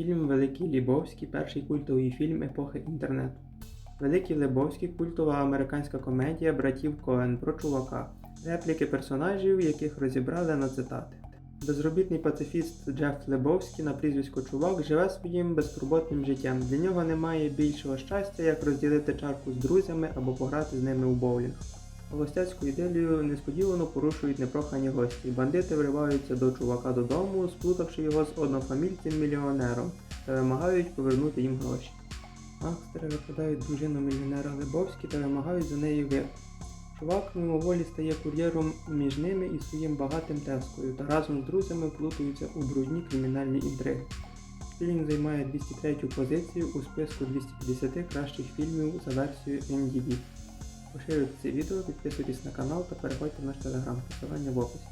Фільм Великий Лібовський перший культовий фільм епохи інтернету. Великий Лебовський культова американська комедія братів Коен про чувака, репліки персонажів, яких розібрали на цитати. Безробітний пацифіст Джеф Лебовський на прізвисько Чувак живе своїм безтурботним життям. Для нього немає більшого щастя, як розділити чарку з друзями або пограти з ними у боулінг. Холостяцьку ідилію несподівано порушують непрохані гості. Бандити вриваються до чувака додому, сплутавши його з однофамільцем-мільйонером, та вимагають повернути їм гроші. Гангстери викрадають дружину мільйонера Лебовські та вимагають за неї вир. Чувак мимоволі стає кур'єром між ними і своїм багатим тескою та разом з друзями плутаються у брудні кримінальні інтриги. Фільм займає 203 позицію у списку 250 кращих фільмів за версією MDB. Поширюйте це відео, підписуйтесь на канал та переходьте в наш телеграм, посилання в описі.